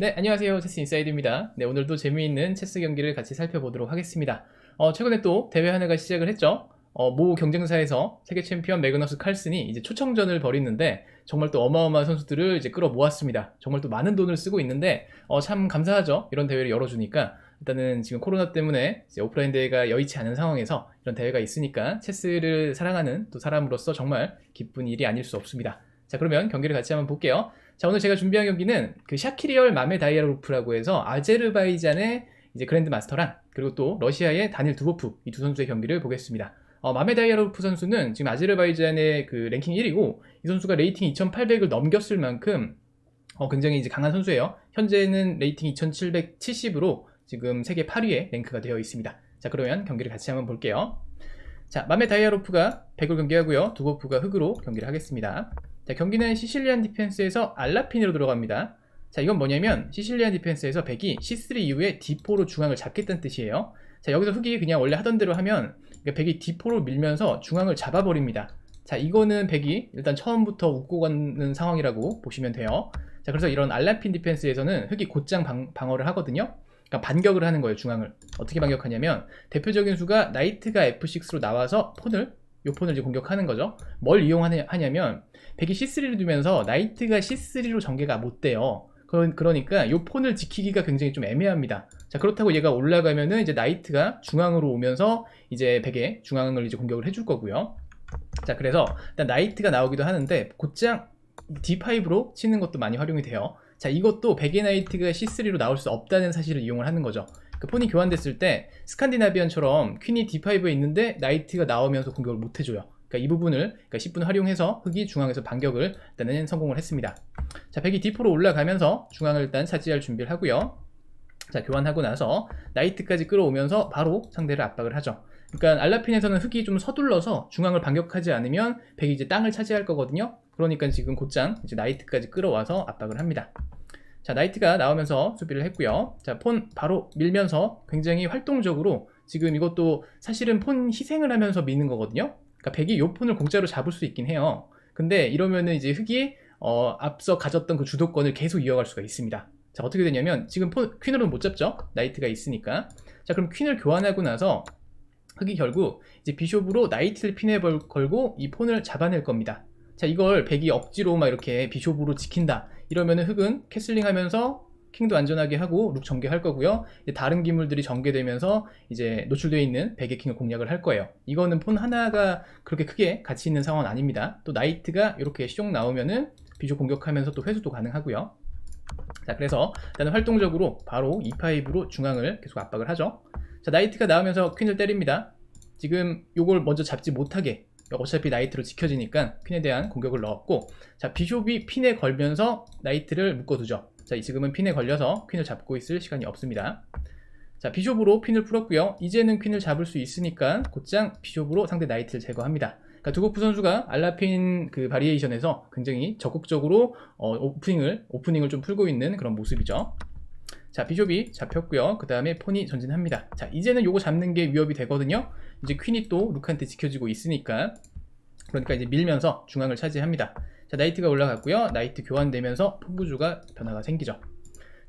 네, 안녕하세요. 체스 인사이드입니다. 네, 오늘도 재미있는 체스 경기를 같이 살펴보도록 하겠습니다. 어, 최근에 또 대회 하나가 시작을 했죠. 어, 모 경쟁사에서 세계 챔피언 매그너스 칼슨이 이제 초청전을 벌이는데 정말 또 어마어마한 선수들을 이제 끌어 모았습니다. 정말 또 많은 돈을 쓰고 있는데 어, 참 감사하죠. 이런 대회를 열어주니까 일단은 지금 코로나 때문에 오프라인 대회가 여의치 않은 상황에서 이런 대회가 있으니까 체스를 사랑하는 또 사람으로서 정말 기쁜 일이 아닐 수 없습니다. 자 그러면 경기를 같이 한번 볼게요. 자 오늘 제가 준비한 경기는 그 샤키리얼 마메 다이아로프라고 해서 아제르바이잔의 이제 그랜드 마스터랑 그리고 또 러시아의 다닐 두보프 이 두 선수의 경기를 보겠습니다. 어, 마메 다이아로프 선수는 지금 아제르바이잔의 그 랭킹 1위고 이 선수가 레이팅 2,800을 넘겼을 만큼 어, 굉장히 이제 강한 선수예요. 현재는 레이팅 2,770으로 지금 세계 8위에 랭크가 되어 있습니다. 자 그러면 경기를 같이 한번 볼게요. 자 마메 다이아로프가 백을 경기하고요. 두보프가 흑으로 경기를 하겠습니다. 자, 경기는 시실리안 디펜스에서 알라핀으로 들어갑니다. 자, 이건 뭐냐면 시실리안 디펜스에서 백이 C3 이후에 D4로 중앙을 잡겠다는 뜻이에요. 자, 여기서 흑이 그냥 원래 하던 대로 하면 백이 D4로 밀면서 중앙을 잡아버립니다. 자, 이거는 백이 일단 처음부터 웃고 가는 상황이라고 보시면 돼요. 자, 그래서 이런 알라핀 디펜스에서는 흑이 곧장 방, 방어를 하거든요. 그러니까 반격을 하는 거예요, 중앙을. 어떻게 반격하냐면 대표적인 수가 나이트가 F6로 나와서 폰을 요 폰을 이제 공격하는 거죠. 뭘 이용하냐면 백이 C3를 두면서 나이트가 C3로 전개가 못 돼요. 그러니까 이 폰을 지키기가 굉장히 좀 애매합니다. 자 그렇다고 얘가 올라가면은 이제 나이트가 중앙으로 오면서 이제 백의 중앙을 이제 공격을 해줄 거고요. 자 그래서 일단 나이트가 나오기도 하는데 곧장 D5로 치는 것도 많이 활용이 돼요. 자 이것도 백의 나이트가 C3로 나올 수 없다는 사실을 이용을 하는 거죠. 그 폰이 교환됐을 때 스칸디나비안처럼 퀸이 D5에 있는데 나이트가 나오면서 공격을 못 해줘요. 그러니까 이 부분을 그러니까 10분 활용해서 흑이 중앙에서 반격을 일단은 성공을 했습니다. 자, 백이 D4로 올라가면서 중앙을 일단 차지할 준비를 하고요. 자, 교환하고 나서 나이트까지 끌어오면서 바로 상대를 압박을 하죠. 그러니까 알라핀에서는 흑이 좀 서둘러서 중앙을 반격하지 않으면 백이 이제 땅을 차지할 거거든요. 그러니까 지금 곧장 이제 나이트까지 끌어와서 압박을 합니다. 자, 나이트가 나오면서 수비를 했고요. 자, 폰 바로 밀면서 굉장히 활동적으로 지금 이것도 사실은 폰 희생을 하면서 미는 거거든요. 그러니까 백이 요 폰을 공짜로 잡을 수 있긴 해요. 근데 이러면은 이제 흑이 어, 앞서 가졌던 그 주도권을 계속 이어갈 수가 있습니다. 자, 어떻게 되냐면 지금 폰, 퀸으로는 못 잡죠? 나이트가 있으니까. 자, 그럼 퀸을 교환하고 나서 흑이 결국 이제 비숍으로 나이트를 핀에 걸고 이 폰을 잡아낼 겁니다. 자, 이걸 백이 억지로 막 이렇게 비숍으로 지킨다. 이러면은 흑은 캐슬링 하면서 킹도 안전하게 하고 룩 전개할 거고요. 다른 기물들이 전개되면서 이제 노출되어 있는 백의 킹을 공략을 할 거예요. 이거는 폰 하나가 그렇게 크게 가치 있는 상황은 아닙니다. 또 나이트가 이렇게 시종 나오면은 비조 공격하면서 또 회수도 가능하고요. 자, 그래서 일단은 활동적으로 바로 E5로 중앙을 계속 압박을 하죠. 자, 나이트가 나오면서 퀸을 때립니다. 지금 요걸 먼저 잡지 못하게 어차피 나이트로 지켜지니까 퀸에 대한 공격을 넣었고 자 비숍이 핀에 걸면서 나이트를 묶어두죠. 자 지금은 핀에 걸려서 퀸을 잡고 있을 시간이 없습니다. 자 비숍으로 핀을 풀었고요. 이제는 퀸을 잡을 수 있으니까 곧장 비숍으로 상대 나이트를 제거합니다. 그러니까 두고프 선수가 알라핀 그 바리에이션에서 굉장히 적극적으로 어, 오프닝을 오프닝을 좀 풀고 있는 그런 모습이죠 자 비숍이 잡혔고요. 그 다음에 폰이 전진합니다. 자 이제는 요거 잡는 게 위협이 되거든요. 이제 퀸이 또 룩한테 지켜지고 있으니까. 그러니까 이제 밀면서 중앙을 차지합니다. 자 나이트가 올라갔고요. 나이트 교환되면서 포구주가 변화가 생기죠.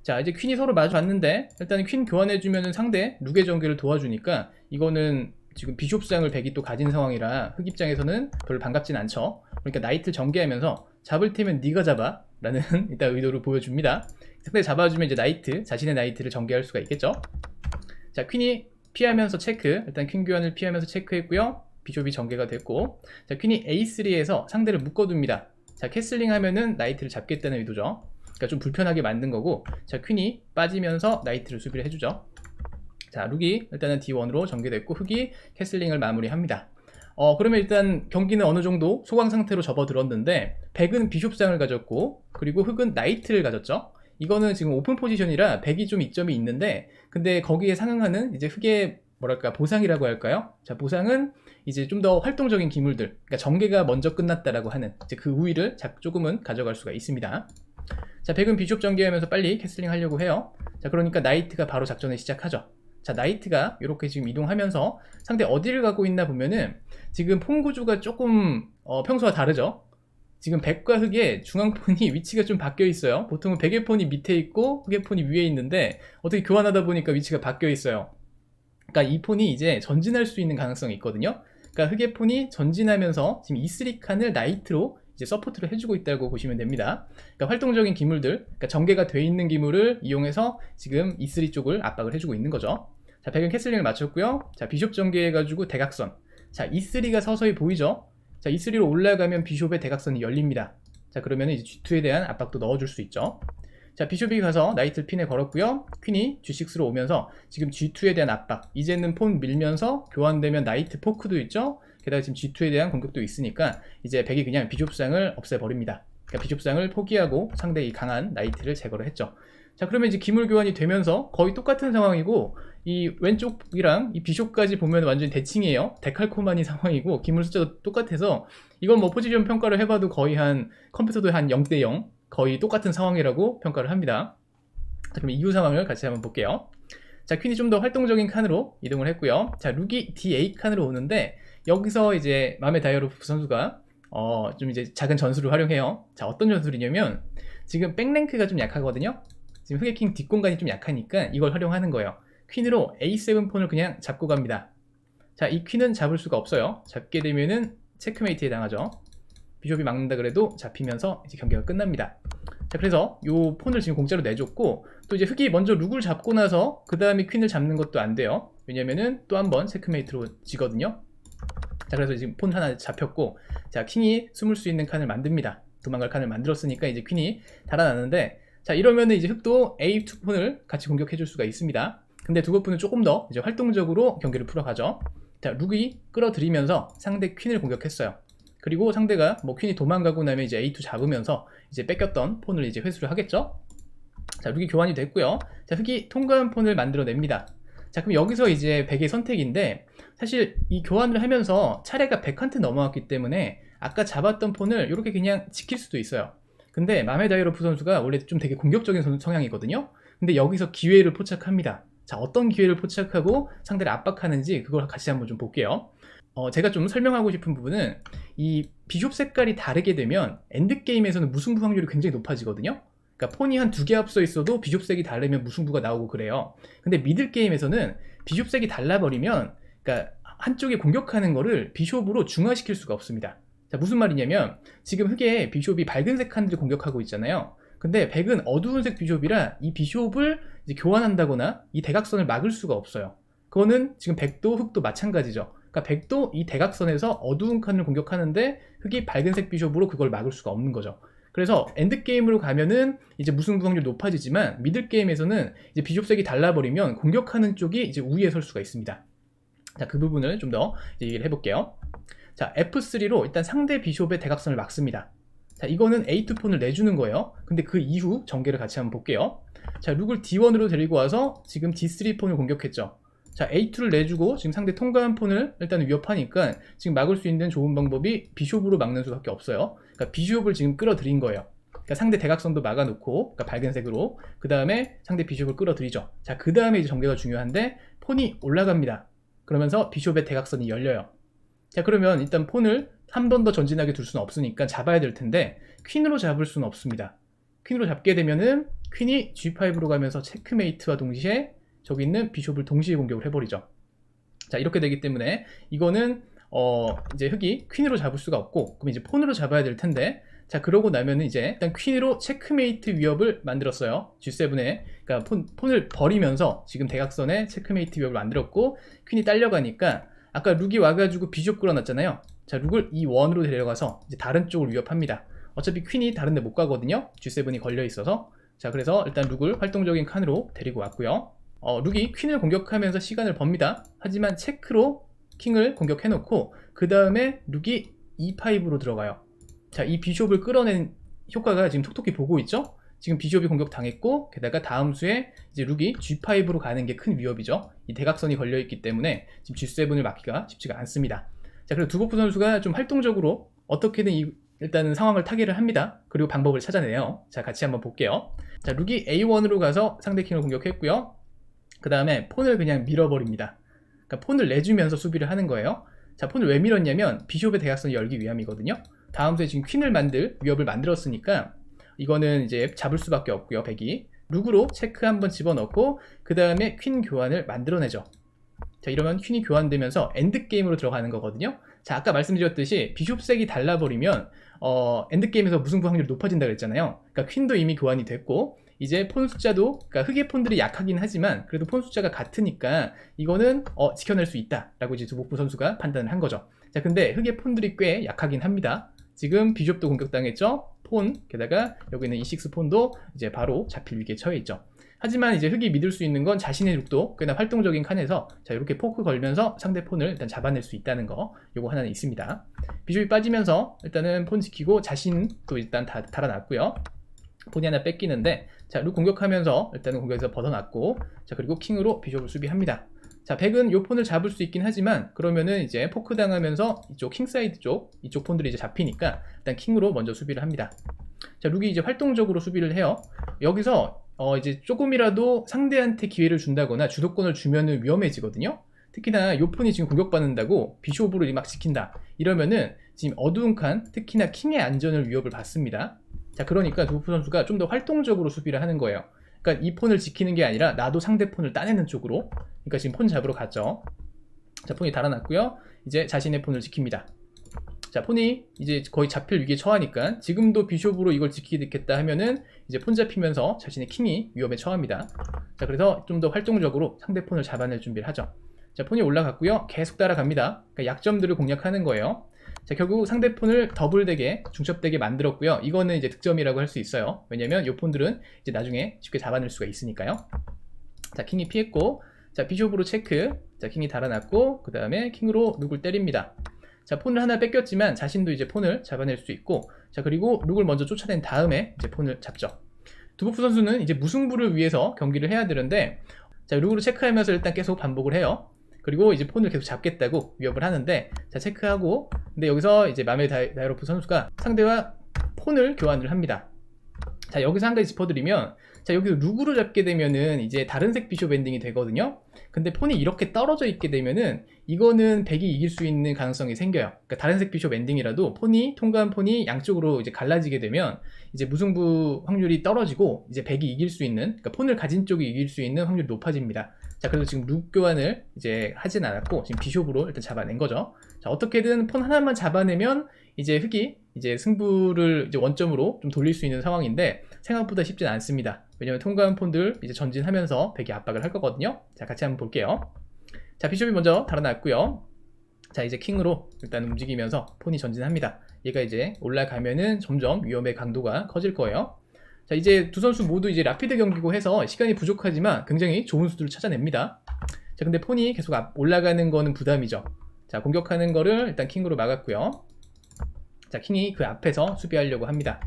자 이제 퀸이 서로 마주 봤는데 일단 퀸 교환해주면 상대 룩의 전개를 도와주니까 이거는 지금 비숍상을 백이 또 가진 상황이라 흑 입장에서는 별로 반갑진 않죠. 그러니까 나이트 전개하면서 잡을 테면 네가 잡아 라는 일단 의도를 보여줍니다 상대 잡아주면 이제 나이트, 자신의 나이트를 전개할 수가 있겠죠. 자, 퀸이 피하면서 체크. 일단 퀸 교환을 피하면서 체크했고요. 비숍이 전개가 됐고. 자, 퀸이 A3에서 상대를 묶어둡니다. 자, 캐슬링 하면은 나이트를 잡겠다는 의도죠. 그러니까 좀 불편하게 만든 거고. 자, 퀸이 빠지면서 나이트를 수비를 해주죠. 자, 룩이 일단은 D1으로 전개됐고, 흑이 캐슬링을 마무리합니다. 어, 그러면 일단 경기는 어느 정도 소강 상태로 접어들었는데, 백은 비숍상을 가졌고, 그리고 흑은 나이트를 가졌죠. 이거는 지금 오픈 포지션이라 100이 좀 이점이 있는데 근데 거기에 상응하는 이제 흑의 뭐랄까 보상이라고 할까요? 자 보상은 이제 좀 더 활동적인 기물들 그러니까 전개가 먼저 끝났다라고 하는 이제 그 우위를 조금은 가져갈 수가 있습니다. 자 백은 비숍 전개하면서 빨리 캐슬링 하려고 해요. 자 그러니까 나이트가 바로 작전을 시작하죠. 자 나이트가 이렇게 지금 이동하면서 상대 어디를 가고 있나 보면은 지금 폰 구조가 조금 어, 평소와 다르죠 지금 백과 흑의 중앙폰이 위치가 좀 바뀌어 있어요. 보통은 백의 폰이 밑에 있고 흑의 폰이 위에 있는데 어떻게 교환하다 보니까 위치가 바뀌어 있어요. 그러니까 이 폰이 이제 전진할 수 있는 가능성이 있거든요. 그러니까 흑의 폰이 전진하면서 지금 E3 칸을 나이트로 이제 서포트를 해주고 있다고 보시면 됩니다. 그러니까 활동적인 기물들, 그러니까 전개가 돼 있는 기물을 이용해서 지금 E3 쪽을 압박을 해주고 있는 거죠. 자, 백은 캐슬링을 맞췄고요. 자, 비숍 전개해가지고 대각선. 자, E3가 서서히 보이죠? 자, E3로 올라가면 비숍의 대각선이 열립니다. 자, 그러면 이제 G2에 대한 압박도 넣어줄 수 있죠. 자, 비숍이 가서 나이트를 핀에 걸었고요. 퀸이 G6로 오면서 지금 G2에 대한 압박. 이제는 폰 밀면서 교환되면 나이트 포크도 있죠. 게다가 지금 G2에 대한 공격도 있으니까 이제 백이 그냥 비숍상을 없애버립니다. 그러니까 비숍상을 포기하고 상대의 강한 나이트를 제거를 했죠. 자, 그러면 이제 기물 교환이 되면서 거의 똑같은 상황이고 이 왼쪽이랑 이 비숍까지 보면 완전히 대칭이에요. 데칼코마니 상황이고 기물 숫자도 똑같아서 이건 뭐 포지션 평가를 해봐도 거의 한 컴퓨터도 한 0대 0 거의 똑같은 상황이라고 평가를 합니다. 자, 그럼 이후 상황을 같이 한번 볼게요. 자, 퀸이 좀 더 활동적인 칸으로 이동을 했고요. 자, 룩이 D8 칸으로 오는데 여기서 이제 마메 다이어로프 선수가 어, 좀 이제 작은 전술을 활용해요. 자, 어떤 전술이냐면 지금 백랭크가 좀 약하거든요. 지금 흑의킹 뒷공간이 좀 약하니까 이걸 활용하는 거예요. 퀸으로 A7 폰을 그냥 잡고 갑니다. 자, 이 퀸은 잡을 수가 없어요. 잡게 되면은 체크메이트에 당하죠. 비숍이 막는다 그래도 잡히면서 이제 경기가 끝납니다. 자, 그래서 요 폰을 지금 공짜로 내줬고 또 이제 흑이 먼저 룩을 잡고 나서 그 다음에 퀸을 잡는 것도 안 돼요. 왜냐면은 또 한 번 체크메이트로 지거든요. 자, 그래서 지금 폰 하나 잡혔고 자, 킹이 숨을 수 있는 칸을 만듭니다. 도망갈 칸을 만들었으니까 이제 퀸이 달아나는데 자, 이러면은 이제 흑도 A2 폰을 같이 공격해 줄 수가 있습니다. 근데 두거프는 조금 더 이제 활동적으로 경기를 풀어가죠. 자, 룩이 끌어들이면서 상대 퀸을 공격했어요. 그리고 상대가 뭐 퀸이 도망가고 나면 이제 A2 잡으면서 이제 뺏겼던 폰을 이제 회수를 하겠죠. 자, 룩이 교환이 됐고요. 자, 흑이 통과한 폰을 만들어냅니다. 자, 그럼 여기서 이제 백의 선택인데 사실 이 교환을 하면서 차례가 100한트 넘어왔기 때문에 아까 잡았던 폰을 이렇게 그냥 지킬 수도 있어요. 근데 마메 다이로프 선수가 원래 좀 되게 공격적인 선- 성향이거든요. 근데 여기서 기회를 포착합니다. 자, 어떤 기회를 포착하고 상대를 압박하는지 그걸 같이 한번 좀 볼게요. 어, 제가 좀 설명하고 싶은 부분은 이 비숍 색깔이 다르게 되면 엔드게임에서는 무승부 확률이 굉장히 높아지거든요. 그러니까 폰이 한 두 개 앞서 있어도 비숍색이 다르면 무승부가 나오고 그래요. 근데 미들 게임에서는 비숍색이 달라버리면 그러니까 한쪽에 공격하는 거를 비숍으로 중화시킬 수가 없습니다. 자, 무슨 말이냐면 지금 흑의 비숍이 밝은색 칸들을 공격하고 있잖아요. 근데 백은 어두운색 비숍이라 이 비숍을 이제 교환한다거나 이 대각선을 막을 수가 없어요. 그거는 지금 백도 흑도 마찬가지죠. 그러니까 백도 이 대각선에서 어두운 칸을 공격하는데 흑이 밝은색 비숍으로 그걸 막을 수가 없는 거죠. 그래서 엔드 게임으로 가면은 이제 무승부 확률이 높아지지만 미들 게임에서는 이제 비숍색이 달라버리면 공격하는 쪽이 이제 우위에 설 수가 있습니다. 자, 그 부분을 좀 더 얘기를 해볼게요. 자, F3로 일단 상대 비숍의 대각선을 막습니다. 자, 이거는 A2 폰을 내주는 거예요. 근데 그 이후 전개를 같이 한번 볼게요. 자, 룩을 D1으로 데리고 와서 지금 D3 폰을 공격했죠. 자, A2를 내주고 지금 상대 통과한 폰을 일단 위협하니까 지금 막을 수 있는 좋은 방법이 비숍으로 막는 수밖에 없어요. 그러니까 비숍을 지금 끌어들인 거예요. 그러니까 상대 대각선도 막아놓고, 그러니까 밝은색으로 그 다음에 상대 비숍을 끌어들이죠. 자, 그 다음에 이제 전개가 중요한데 폰이 올라갑니다. 그러면서 비숍의 대각선이 열려요. 자, 그러면 일단 폰을 한 번 더 전진하게 둘 수는 없으니까 잡아야 될 텐데 퀸으로 잡을 수는 없습니다. 퀸으로 잡게 되면은 퀸이 G5로 가면서 체크메이트와 동시에 저기 있는 비숍을 동시에 공격을 해버리죠. 자, 이렇게 되기 때문에 이거는 어 이제 흑이 퀸으로 잡을 수가 없고 그럼 이제 폰으로 잡아야 될 텐데 자 그러고 나면은 이제 일단 퀸으로 체크메이트 위협을 만들었어요 G7에 그러니까 폰, 폰을 버리면서 지금 대각선에 체크메이트 위협을 만들었고 퀸이 딸려가니까 아까 룩이 와가지고 비숍 끌어놨잖아요. 자 룩을 이 원으로 데려가서 이제 다른 쪽을 위협합니다. 어차피 퀸이 다른 데 못 가거든요. G7이 걸려 있어서. 자 그래서 일단 룩을 활동적인 칸으로 데리고 왔고요. 어, 룩이 퀸을 공격하면서 시간을 법니다. 하지만 체크로 킹을 공격해놓고 그 다음에 룩이 E5로 들어가요. 자, 이 비숍을 끌어낸 효과가 지금 톡톡히 보고 있죠? 지금 비숍이 공격당했고 게다가 다음 수에 이제 룩이 G5로 가는 게 큰 위협이죠. 이 대각선이 걸려 있기 때문에 지금 G7을 막기가 쉽지가 않습니다. 자, 그리고 두고프 선수가 좀 활동적으로 어떻게든 이 일단은 상황을 타개를 합니다. 그리고 방법을 찾아내요. 자, 같이 한번 볼게요. 자, 룩이 A1으로 가서 상대 킹을 공격했고요. 그 다음에 폰을 그냥 밀어버립니다. 그러니까 폰을 내주면서 수비를 하는 거예요. 자, 폰을 왜 밀었냐면 비숍의 대각선을 열기 위함이거든요. 다음 수에 지금 퀸을 만들 위협을 만들었으니까 이거는 이제 잡을 수밖에 없고요. 백이 룩으로 체크 한번 집어넣고 그 다음에 퀸 교환을 만들어내죠. 자 이러면 퀸이 교환되면서 엔드 게임으로 들어가는 거거든요. 자 아까 말씀드렸듯이 비숍 색이 달라버리면 어, 엔드 게임에서 무승부 확률이 높아진다 그랬잖아요. 그러니까 퀸도 이미 교환이 됐고 이제 폰 숫자도 그러니까 흑의 폰들이 약하긴 하지만 그래도 폰 숫자가 같으니까 이거는 어, 지켜낼 수 있다라고 이제 두복부 선수가 판단을 한 거죠. 자 근데 흑의 폰들이 꽤 약하긴 합니다. 지금 비숍도 공격당했죠. 폰 게다가 여기 있는 E6 폰도 이제 바로 잡힐 위기에 처해 있죠. 하지만 이제 흑이 믿을 수 있는 건 자신의 룩도 꽤나 활동적인 칸에서 자 이렇게 포크 걸면서 상대 폰을 일단 잡아낼 수 있다는 거 요거 하나는 있습니다. 비숍이 빠지면서 일단은 폰 지키고 자신도 일단 다 달아났고요. 폰이 하나 뺏기는데 자룩 공격하면서 일단은 공격에서 벗어났고 자 그리고 킹으로 비숍을 수비합니다. 자 백은 요 폰을 잡을 수 있긴 하지만 그러면은 이제 포크 당하면서 이쪽 킹 사이드 쪽 이쪽 폰들이 이제 잡히니까 일단 킹으로 먼저 수비를 합니다. 자 룩이 이제 활동적으로 수비를 해요. 여기서 어 이제 조금이라도 상대한테 기회를 준다거나 주도권을 주면은 위험해지거든요. 특히나 요 폰이 지금 공격받는다고 비숍으로 막 지킨다. 이러면은 지금 어두운 칸, 특히나 킹의 안전을 위협을 받습니다. 자, 그러니까 두프 선수가 좀 더 활동적으로 수비를 하는 거예요. 그러니까 이 폰을 지키는 게 아니라 나도 상대 폰을 따내는 쪽으로. 그러니까 지금 폰 잡으러 갔죠. 자, 폰이 달아났고요. 이제 자신의 폰을 지킵니다. 자, 폰이 이제 거의 잡힐 위기에 처하니까 지금도 비숍으로 이걸 지키겠다 하면은 이제 폰 잡히면서 자신의 킹이 위험에 처합니다. 자, 그래서 좀 더 활동적으로 상대 폰을 잡아낼 준비를 하죠. 자, 폰이 올라갔고요. 계속 따라갑니다. 그러니까 약점들을 공략하는 거예요. 자, 결국 상대 폰을 더블되게, 중첩되게 만들었고요. 이거는 이제 득점이라고 할 수 있어요. 왜냐면 이 폰들은 이제 나중에 쉽게 잡아낼 수가 있으니까요. 자, 킹이 피했고, 자, 비숍으로 체크. 자, 킹이 달아났고, 그 다음에 킹으로 룩을 때립니다. 자, 폰을 하나 뺏겼지만 자신도 이제 폰을 잡아낼 수 있고, 자, 그리고 룩을 먼저 쫓아낸 다음에 이제 폰을 잡죠. 두보프 선수는 이제 무승부를 위해서 경기를 해야 되는데, 자, 룩으로 체크하면서 일단 계속 반복을 해요. 그리고 이제 폰을 계속 잡겠다고 위협을 하는데 자 체크하고 근데 여기서 이제 마멜 다이- 다이로프 선수가 상대와 폰을 교환을 합니다. 자 여기서 한 가지 짚어드리면 자 여기서 룩으로 잡게 되면은 이제 다른 색 비숍 엔딩이 되거든요. 근데 폰이 이렇게 떨어져 있게 되면은 이거는 백이 이길 수 있는 가능성이 생겨요. 그러니까 다른 색 비숍 엔딩이라도 폰이 통과한 폰이 양쪽으로 이제 갈라지게 되면 이제 무승부 확률이 떨어지고 이제 백이 이길 수 있는 그러니까 폰을 가진 쪽이 이길 수 있는 확률이 높아집니다. 자 그래서 지금 룩 교환을 이제 하진 않았고 지금 비숍으로 일단 잡아낸 거죠. 자 어떻게든 폰 하나만 잡아내면 이제 흑이 이제 승부를 이제 원점으로 좀 돌릴 수 있는 상황인데 생각보다 쉽진 않습니다. 왜냐면 통과한 폰들 이제 전진하면서 백이 압박을 할 거거든요. 자 같이 한번 볼게요. 자 비숍이 먼저 달아났고요. 자 이제 킹으로 일단 움직이면서 폰이 전진합니다. 얘가 이제 올라가면은 점점 위험의 강도가 커질 거예요. 자 이제 두 선수 모두 이제 라피드 경기고 해서 시간이 부족하지만 굉장히 좋은 수들을 찾아냅니다. 자 근데 폰이 계속 앞- 올라가는 거는 부담이죠. 자 공격하는 거를 일단 킹으로 막았고요. 자 킹이 그 앞에서 수비하려고 합니다.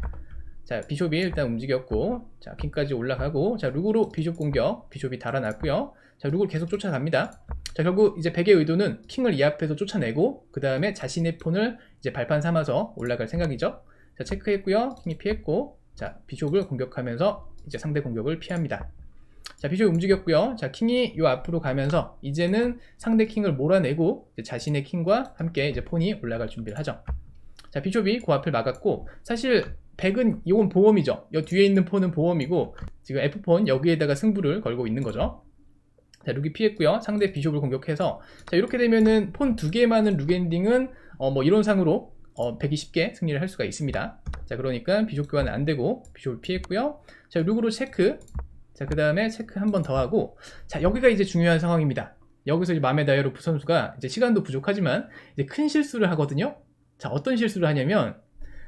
자 비숍이 일단 움직였고 자 킹까지 올라가고 자 룩으로 비숍 공격 비숍이 달아났고요. 자 룩을 계속 쫓아갑니다. 자 결국 이제 백의 의도는 킹을 이 앞에서 쫓아내고 그 다음에 자신의 폰을 이제 발판 삼아서 올라갈 생각이죠. 자 체크했고요. 킹이 피했고 자 비숍을 공격하면서 이제 상대 공격을 피합니다. 자 비숍이 움직였고요. 자 킹이 요 앞으로 가면서 이제는 상대 킹을 몰아내고 자신의 킹과 함께 이제 폰이 올라갈 준비를 하죠. 자 비숍이 그 앞을 막았고 사실 백은 이건 보험이죠. 여 뒤에 있는 폰은 보험이고 지금 F폰 여기에다가 승부를 걸고 있는 거죠. 자, 룩이 피했고요. 상대 비숍을 공격해서 자, 이렇게 되면은 폰 두 개 많은 룩 엔딩은 어, 뭐 이론상으로 어, 120개 승리를 할 수가 있습니다. 자, 그러니까 비숍 교환은 안 되고 비숍을 피했고요. 자, 룩으로 체크. 자, 그 다음에 체크 한 번 더 하고 자, 여기가 이제 중요한 상황입니다. 여기서 이제 마메 다이로프 선수가 이제 시간도 부족하지만 이제 큰 실수를 하거든요. 자, 어떤 실수를 하냐면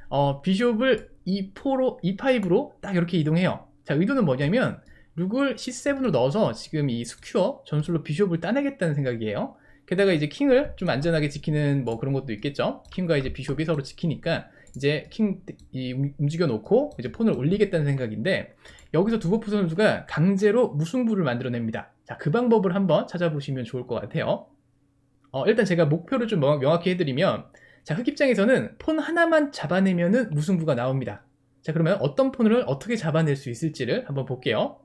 어, 비숍을 E4로 E5로 딱 이렇게 이동해요. 자, 의도는 뭐냐면 룩을 C7으로 넣어서 지금 이 스큐어 전술로 비숍을 따내겠다는 생각이에요. 게다가 이제 킹을 좀 안전하게 지키는 뭐 그런 것도 있겠죠. 킹과 이제 비숍이 서로 지키니까 이제 킹이 움직여 놓고 이제 폰을 올리겠다는 생각인데 여기서 두버프 선수가 강제로 무승부를 만들어냅니다. 자, 그 방법을 한번 찾아보시면 좋을 것 같아요. 어, 일단 제가 목표를 좀 명- 명확히 해드리면 자, 흑 입장에서는 폰 하나만 잡아내면은 무승부가 나옵니다. 자, 그러면 어떤 폰을 어떻게 잡아낼 수 있을지를 한번 볼게요.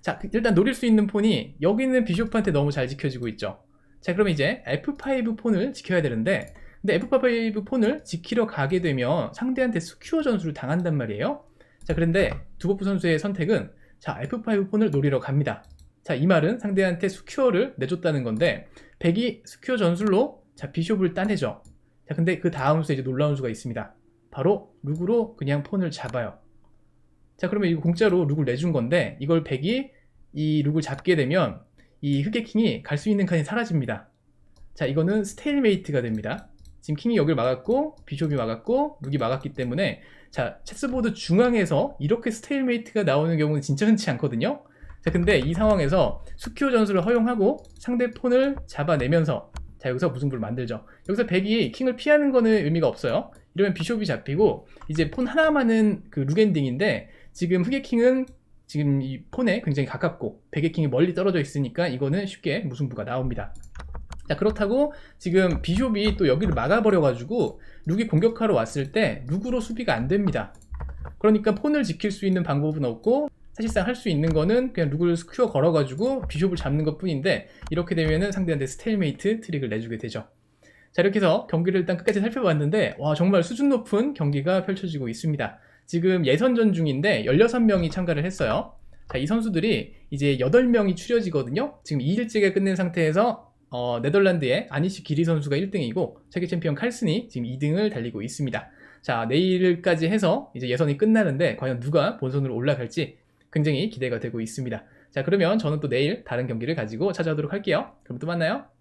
자, 그- 일단 노릴 수 있는 폰이 여기 있는 비숍한테 너무 잘 지켜지고 있죠. 자, 그러면 이제 F5 폰을 지켜야 되는데 근데 F5 폰을 지키러 가게 되면 상대한테 스큐어 전술을 당한단 말이에요. 자, 그런데 두버프 선수의 선택은 자, F5 폰을 노리러 갑니다. 자, 이 말은 상대한테 스큐어를 내줬다는 건데 백이 스큐어 전술로 자, 비숍을 따내죠. 자, 근데 그 다음 수에 이제 놀라운 수가 있습니다. 바로 룩으로 그냥 폰을 잡아요. 자, 그러면 이거 공짜로 룩을 내준 건데 이걸 백이 이 룩을 잡게 되면 이 흑의 킹이 갈 수 있는 칸이 사라집니다. 자, 이거는 스테일메이트가 됩니다. 지금 킹이 여기를 막았고 비숍이 막았고 룩이 막았기 때문에 자, 체스보드 중앙에서 이렇게 스테일메이트가 나오는 경우는 진짜 흔치 않거든요. 자, 근데 이 상황에서 스큐어 전술을 허용하고 상대 폰을 잡아내면서 자, 여기서 무승부를 만들죠. 여기서 백이 킹을 피하는 거는 의미가 없어요. 이러면 비숍이 잡히고 이제 폰 하나만은 그 룩엔딩인데 지금 흑의 킹은 지금 이 폰에 굉장히 가깝고 백의 킹이 멀리 떨어져 있으니까 이거는 쉽게 무승부가 나옵니다. 자 그렇다고 지금 비숍이 또 여기를 막아버려 가지고 룩이 공격하러 왔을 때 룩으로 수비가 안 됩니다. 그러니까 폰을 지킬 수 있는 방법은 없고 사실상 할 수 있는 거는 그냥 룩을 스큐어 걸어가지고 비숍을 잡는 것 뿐인데 이렇게 되면은 상대한테 스테일메이트 트릭을 내주게 되죠. 자 이렇게 해서 경기를 일단 끝까지 살펴봤는데 와 정말 수준 높은 경기가 펼쳐지고 있습니다. 지금 예선전 중인데 16명이 참가를 했어요. 자, 이 선수들이 이제 8명이 추려지거든요. 지금 2일째가 끝낸 상태에서 어, 네덜란드의 아니시 기리 선수가 1등이고 세계 챔피언 칼슨이 지금 2등을 달리고 있습니다. 자, 내일까지 해서 이제 예선이 끝나는데 과연 누가 본선으로 올라갈지 굉장히 기대가 되고 있습니다. 자, 그러면 저는 또 내일 다른 경기를 가지고 찾아오도록 할게요. 그럼 또 만나요.